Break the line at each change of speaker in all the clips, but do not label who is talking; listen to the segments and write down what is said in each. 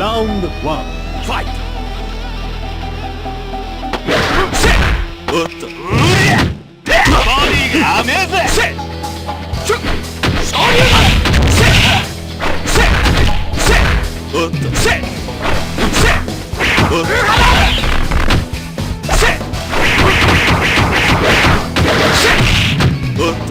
라운드 1 파이트! 어떤 머리가 아메세? 어떤 어떤 어떤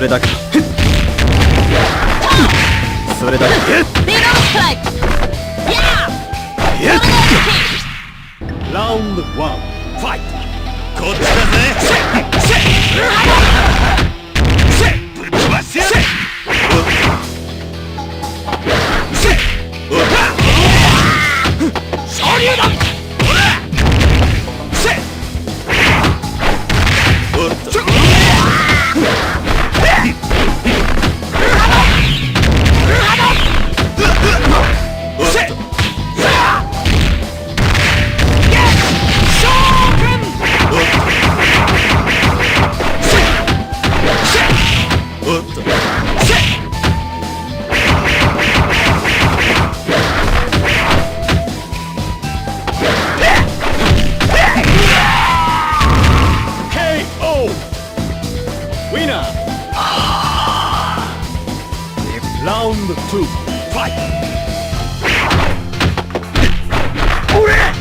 そ
れだけ。それだけ。
ラウンド1フ
ァイト。
こっちだぜ。
俺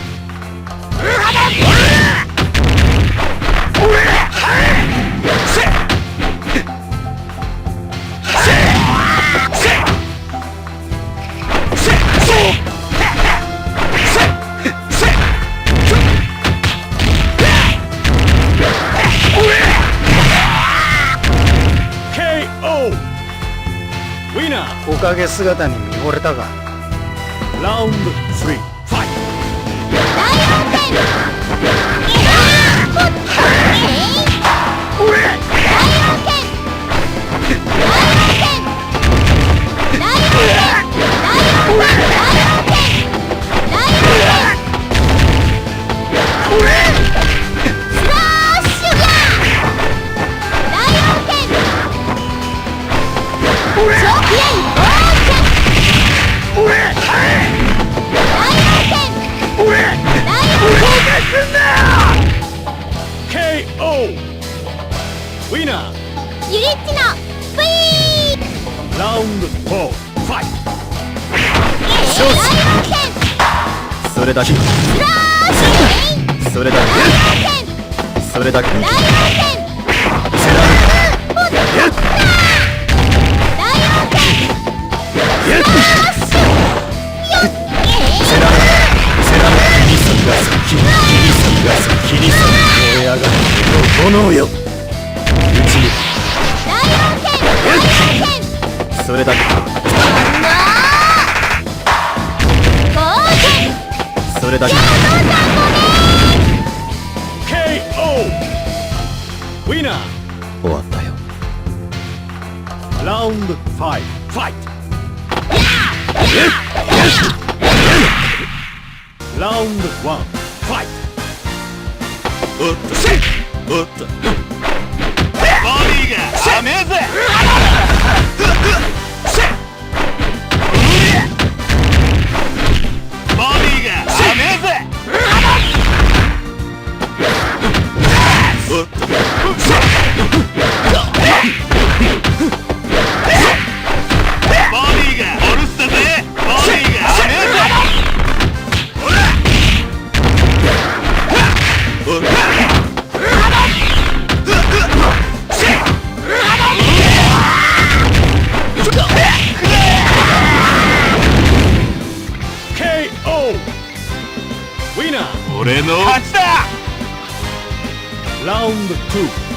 げ姿に見惚れた
が。ラウンド3ファイト。ライオンテ
ル four,
それだけ
そ
れだけそれだけうちにそれだけそれだけ
お父さんごめん
KO ウィナー
終わったよ
ラウンド5ファイトラウンド1ファイ
おっとせおっとボディが。甘え
ラ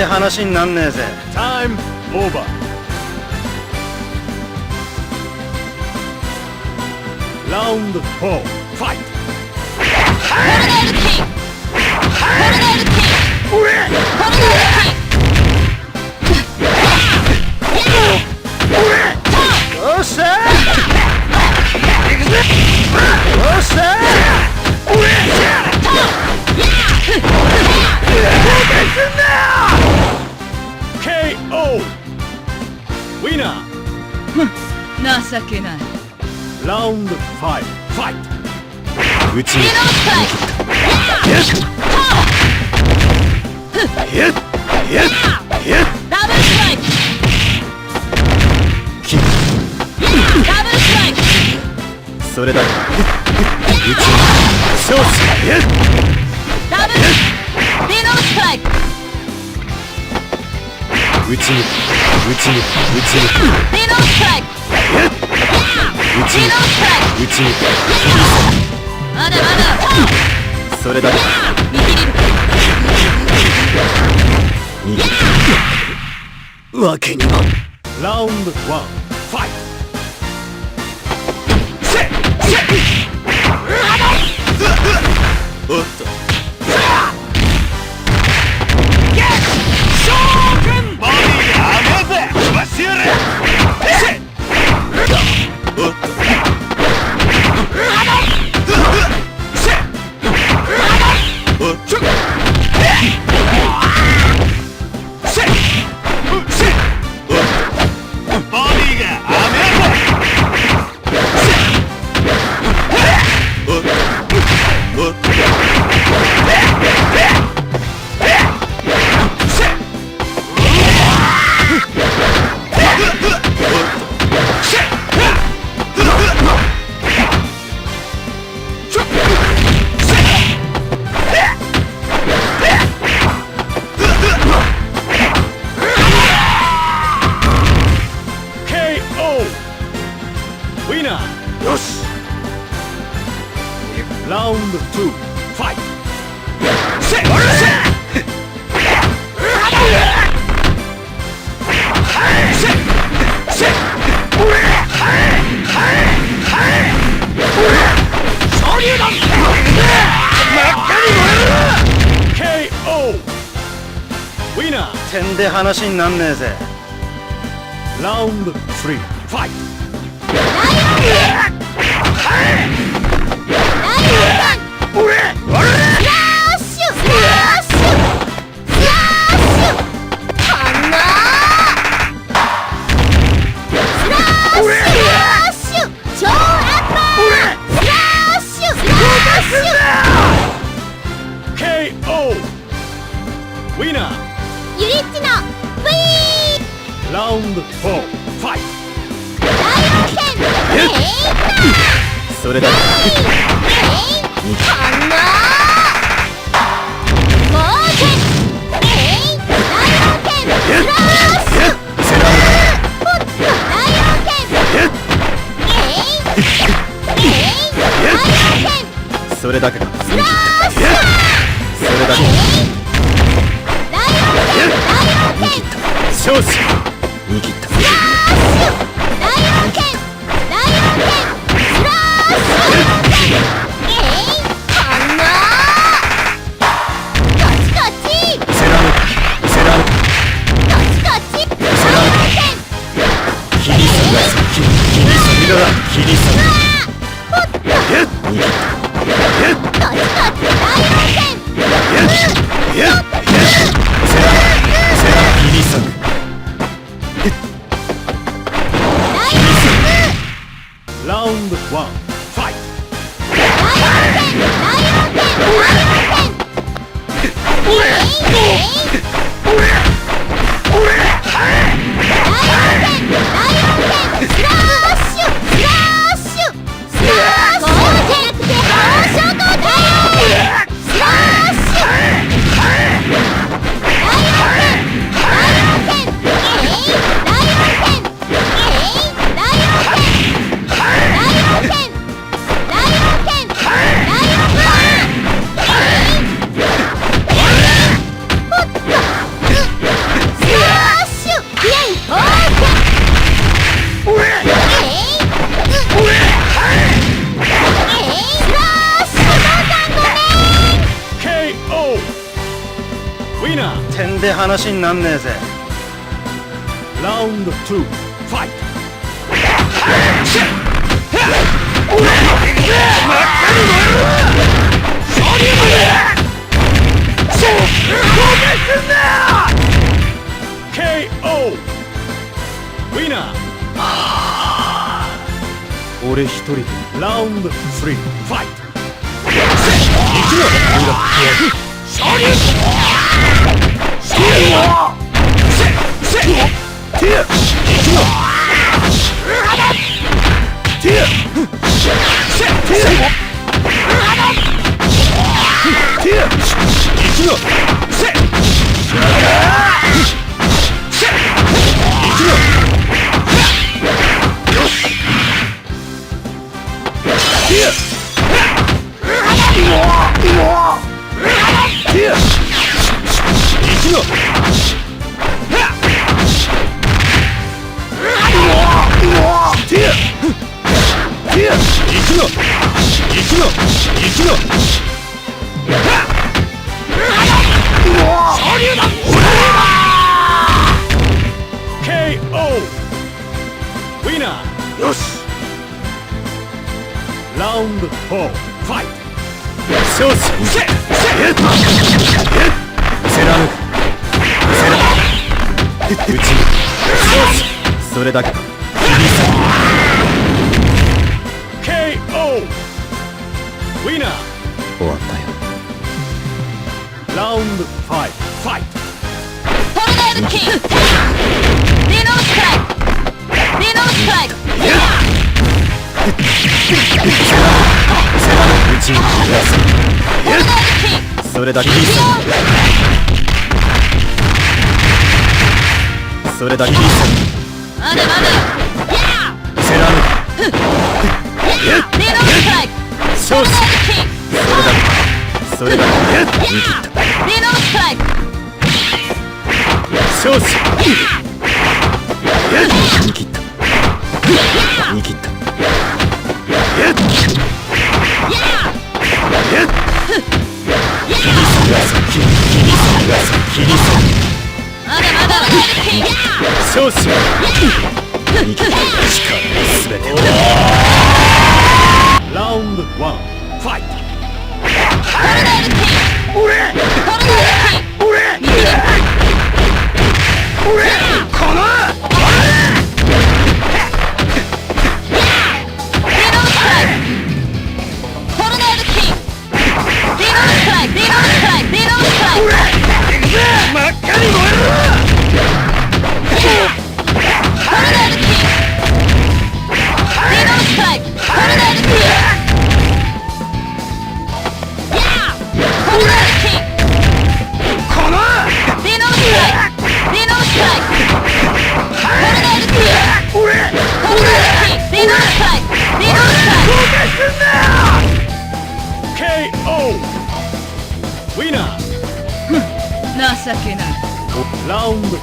シ
点で話になんねえぜ。
タイムオー。バー。ラウンド4ファイト
よっしゃよっしゃ
ー KO ウィナ
情けない
ーラウンド5ファイト
うちにやっやっやっ
ダブルストライク
き
ダブルストライク
それだけうちに勝負やっ
ダブルリノーストライク
うちにうちにうちに。
リノーストライク
うちに。
リノーストライ
うちに。
クまだまだ
それだけ
見切り
に。わけに。は
ラウンド1ファイ
おっぜ飛ウィナーよしラウンド2ファイ
トで話になんねえぜラウンド3ファイ
ト俺
それだけかそれだけ。
握った
勝者握った
ライオン剣ライオン剣スラッシュ
切り裂く話になんねえぜ。ラウンド2ファイト俺一人で。ラウンド3ファイト行くよ 셋! それだけ KO ウィナー終わったよラウンド5ファイト
ルーキノスクライノスクライ
それだけ
いい
それだけ
まだまだ
セラムそれだけそれだけ言い切った少子
言い
切
った
少々力の全て。を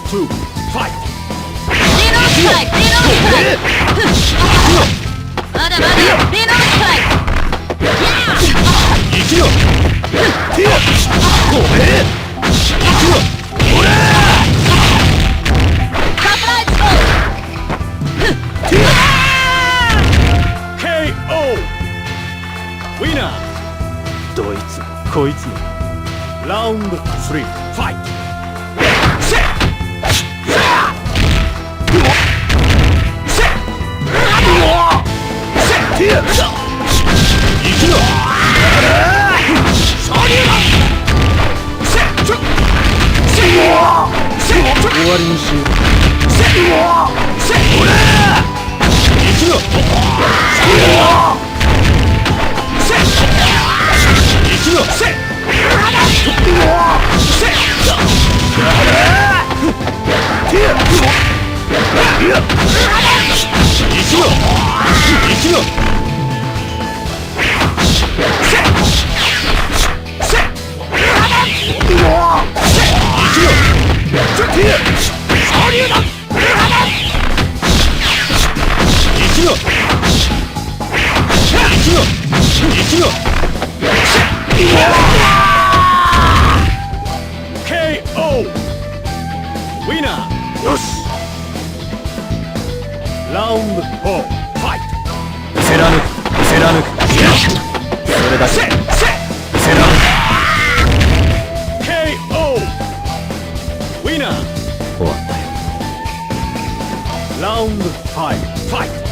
two, fight! Renown strike! Renown strike! Mada, mada! Renown strike!
Yeah! 行くよ手をごめん行くよほら
サプライズゴー
手を
KO ウィナーどいつもこいつもラウンド3ファイト終わりにし Round 4.
Fight! Seranuk!
Seranuk! Seranuk! KO! Winner! Round 5. Fight!